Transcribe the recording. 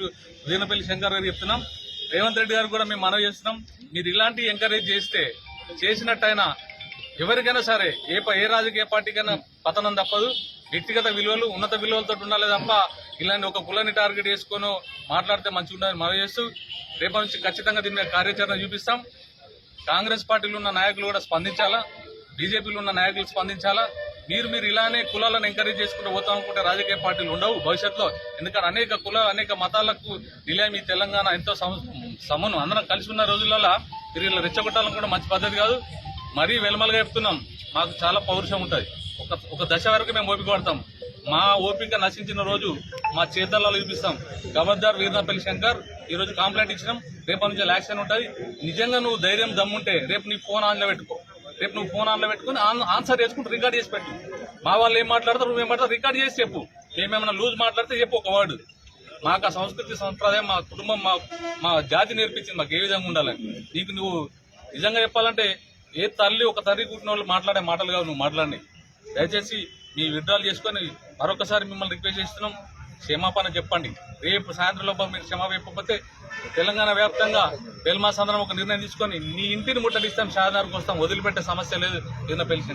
వీనపల్లి శంకర్ గారు చెప్తున్నాం. రేవంత్ రెడ్డి గారు కూడా మేము మనవి చేస్తున్నాం. మీరు ఇలాంటి ఎంకరేజ్ చేస్తే చేసినట్టయినా ఎవరికైనా సరే ఏ ఏ రాజకీయ పార్టీకైనా పతనం తప్పదు. వ్యక్తిగత విలువలు ఉన్నత విలువలతో ఉండాలి తప్ప ఇలాంటి ఒక కులాన్ని టార్గెట్ చేసుకొని మాట్లాడితే మంచిగా ఉండాలని మనవి చేస్తూ రేపటి నుంచి ఖచ్చితంగా దీని మీద కార్యాచరణ చూపిస్తాం. కాంగ్రెస్ పార్టీలో ఉన్న నాయకులు కూడా స్పందించాలా? బీజేపీలో ఉన్న నాయకులు స్పందించాలా? మీరు మీరు ఇలానే కులాలను ఎంకరేజ్ చేసుకుంటూ పోతాం అనుకుంటే రాజకీయ పార్టీలు ఉండవు భవిష్యత్తులో. ఎందుకంటే అనేక కుల అనేక మతాలకు నిలయం ఈ తెలంగాణ ఎంతో సమ- సమను. అందరం కలిసి ఉన్న రోజులలో మీరు ఇలా రెచ్చగొట్టాలని కూడా మంచి పద్ధతి కాదు. మరీ వెలమలుగా చెప్తున్నాం. మాకు చాలా పౌరుషం ఉంటుంది. ఒక ఒక దశ వరకు మేము ఓపిక పడతాం. మా ఓపిక నశించిన రోజు మా చేతల్లో చూపిస్తాం. గవర్నర్ వీరనపల్లి శంకర్ ఈరోజు రోజు కంప్లైంట్ ఇచ్చినాం. రేపటి నుంచి యాక్షన్ ఉంటుంది. నిజంగా నువ్వు ధైర్యం దమ్ముంటే రేపు నీ ఫోన్ ఆన్లో పెట్టుకో. రేపు నువ్వు ఫోన్ ఆన్లో పెట్టుకుని ఆన్- ఆన్సర్ చేసుకుంటూ రికార్డ్ చేసి పెట్టు. మా వాళ్ళు ఏం మాట్లాడతారు నువ్వు ఏం మాట్లాడతారు రికార్డ్ చేసి చెప్పు. మేమేమైనా లూజ్ మాట్లాడితే చెప్పు ఒక వర్డ్. మాకు ఆ సంస్కృతి సంప్రదాయం మా కుటుంబం మా మా జాతి నేర్పించింది మాకు ఏ విధంగా ఉండాలని నీకు నువ్వు నిజంగా చెప్పాలంటే ఏ తల్లి ఒక తల్లి కుట్టిన వాళ్ళు మాట్లాడే మాటలు కావు నువ్వు మాట్లాడినాయి దయచేసి మీ విడ్రాల్ చేసుకొని మరొకసారి మిమ్మల్ని రిక్వెస్ట్ చేస్తున్నాం. క్షమాపణ చెప్పండి. రేపు సాయంత్రం లోపల మీరు క్షమాపణ చెప్పకపోతే తెలంగాణ వ్యాప్తంగా వెల్మాస్ అందరం ఒక నిర్ణయం తీసుకొని నీ ఇంటిని ముట్టడిస్తాం షాదార్కి వస్తాం వదిలిపెట్టే సమస్య లేదు నిన్న పెళ్ళి